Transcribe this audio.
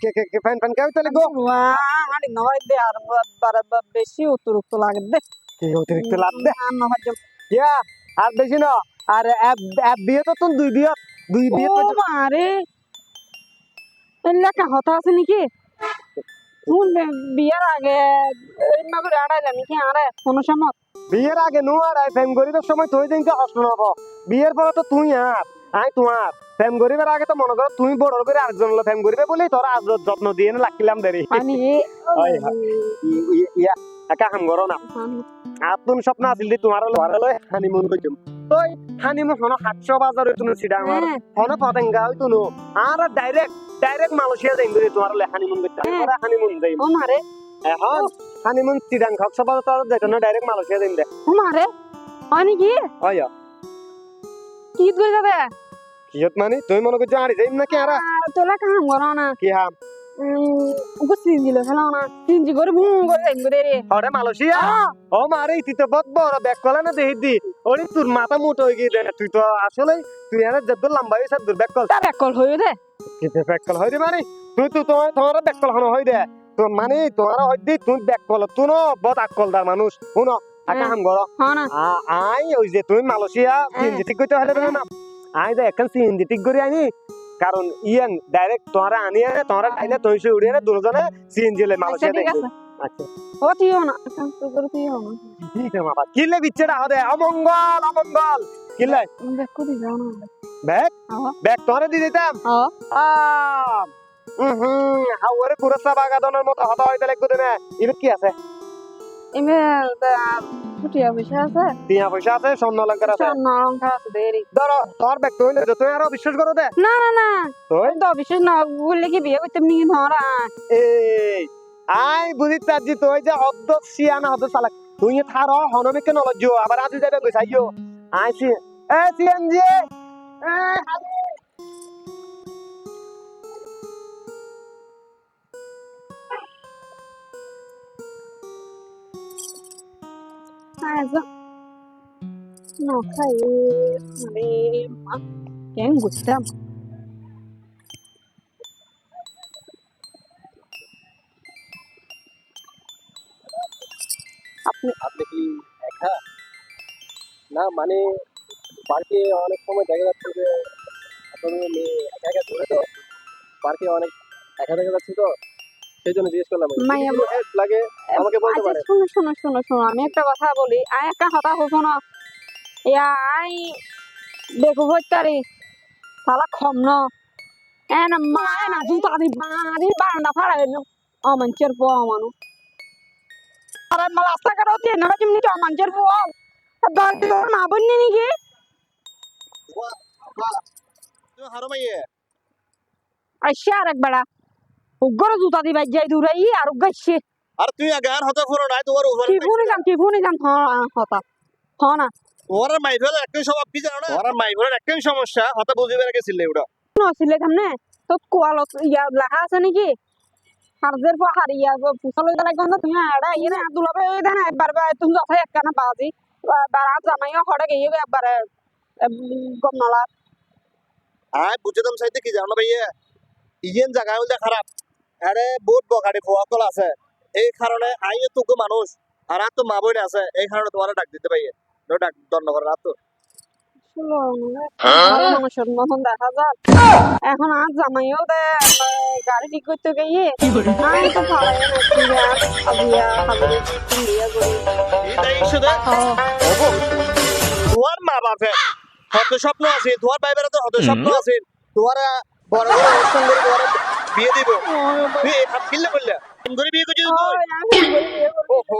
কে কে কে fan fan কেউ তাহলে গো Wah, ini nggak ada ar bara besi uturuk tuh lagi deh. কি অতিরিক্ত লাভ দে Ano aja. ইয়া আর বেশি না আর এক এক বিয়ে তো তুমি দুই বিয়ে দুই বিয়ে তো mare. হতা আছে নাকি বিয়ার আগে নগরে আড়াইলাম আরে কোনো সময় বিয়ের আগে নো প্রেম করিবার সময় তুই দিনকে হস্ত নব বিয়ের পরে তো তুই আর আই তোমার প্রেম করিবার আগে তো মনে করো তুমি বড় করে আরেকজন হলো প্রেম করিবে বলে তোর আজ যত্ন দিয়ে না লাকিলাম দেরি। ইয়া একা হাম করো না। আতুন স্বপ্ন আছিল দি তোমার লয় হানিমুন কইতুম তই হানিমুন হন 700 বাজার হইতুন সিডা আমার। হ্যাঁ। হন পতেঙ্গা হইতুন আর ডাইরেক্ট ডাইরেক্ট মালয়েশিয়া যাইম করে তোমার লয় হানিমুন। আমরা হানিমুন যাইম। মারে। এখন হানিমুন সিডাং কক্সবাজার তো যাইতো না ডাইরেক্ট মালয়েশিয়া যাইম দে। মারে। হয় নাকি? হয়। কি যাবে কিয়ত মানে? তুই মনে করছ আড়ি যাইম নাকি আর তোলা কাম করো না। কি হাম? লো না। করে ভুঁ করে যাইম করে রে মালয়েশিয়া ও মারে তো বড় ব্যাক কলা না দেহি দি। ওরে তোর মাথা মোটো হয়ে গিয়ে দে তুই তো আসলে তুই এনে যত লম্বা হয়েছে তোর ব্যাক কল। তা ব্যাকল হয়ে দে। কিতে ব্যাক কল হয় রে মানে? তুই তো তোমার তোমার ব্যাক কল হনো হয় দে তো মানে তোমার হয় দি তুই ব্যাক কল তুই ন বহুত আকলদার মানুষ শুনো। হ্যাঁ। হ্যাঁ আই ওই যে তুমি মালয়েশিয়া সিএনজি ঠিক করতে হলে না আই দে এখন সিএনজি ঠিক করে আনি কারণ ইয়ান ডাইরেক্ট তোমরা আনি আনে তোমরা আইলে তুই সে উড়িয়ে নে দুজনে সিএনজি লে আচ্ছা মালয়েশিয়া ঠিক আছে। আচ্ছা। ও তুইও না। তো করে তুইও না ঠিক আছে বাবা কিলে বিচ্ছেটা হবে অমঙ্গল। অমঙ্গল কিলে দেখো দি যাও না। ব্যাগ। ব্যাগ তোরে দি দিতাম। আম। হুম হাওয়ারে কুরসা বাগাদনের মতো হতা হইতে কি আছে? এমে ছুটিয়া বসে আছে। টিয়া পয়সা আছে স্বর্ণ অলঙ্কার আছে। স্বর্ণ অলঙ্কার আছে দেরি। ধরো তোর ব্যাগ তুই নে তুই আরও বিশ্বাস করো দে। না না না। তুই? তো বিশেষ না বললে কি বিয়ে করতে নি ধরা এই আই বুঝি তাজি তুই যে হদ্দ সিয়ানা হদ্দ সালাক তুই থার হনমিকে নলজ্জ আবার আজি যাবে গইছাইও এ সিএনজি! এ আজ না খাই মানে কেন বুঝতাম আপনি আপনি কি একা? না মানে পার্কে অনেক সময় দেখা যাচ্ছে যে আপনার মেয়ে একা একা ঘুরে তো, পার্কে অনেক একা দেখা যাচ্ছে তো। সেই জন্য জিজ্ঞেস করলাম মাইয়া লাগে আমাকে বলতে আচ্ছা পারেন শোনো শোনো শোনো শোনো আমি একটা কথা বলি আই একটা কথা শোনো ইয়া আই দেখো হইতারি সালা খম ন এন মা এন জুতা দি বাড়ি বারান্দা ন অমাঞ্চের পো আমানু আরে মালা রাস্তা কাটো না যেমনি তো অমাঞ্চের পো বাড়ি না বন্নি নাকি হারো মাইয়ে বেড়া উগ্র জুতা দি বাজ যাই দূরাই আর উগাইছে আর তুই আগে আর হতে ফোরো নাই তোমার উপরে কি ফোনে যাম কি ফোনে যাম হ্যাঁ হতা হ্যাঁ না। তোমার মাইফেলের একটাই স্বভাব কি জানো না। তোমার মাইফেলের একটাই সমস্যা হতে বুঝিবে গেছিলে ওটা। নছিলে তামনে তো কোয়ালত ইয়া লেখা আছে নাকি? হারদের পর হারিয়া ফুসল গেলে গন্ধ তুমি আড়া ইয়ে না দুলাবে ওই দেন একবার বার তুমি যথা একখানা বাজি। বারা জামাইও হড়ে গিয়ে একবারে গম নালা আয় বুঝতাম চাইতে কি জানো ভাইয়া? ইয়েন জায়গা হইলে খারাপ আরে বহুত বকাড়ি খোয়া কল আছে। এই কারণে আই তোকে মানুষ আর আর তো মা বোন আছে এই কারণে তোমার ডাক দিতে পাইয়ে ডাক দণ্ড করে আর তো এখন আর জামাইও দে গাড়ি ঠিক করতে গিয়ে তো তোমার মা বাপে হত স্বপ্ন আছে তোমার ভাই বেড়া তো হত স্বপ্ন আছে তোমার বড় বড় অনুষ্ঠান করে তোমার বিয়ে দিব তুই হাত কিনলে বললে করে বিয়ে করছিস তুই ওহো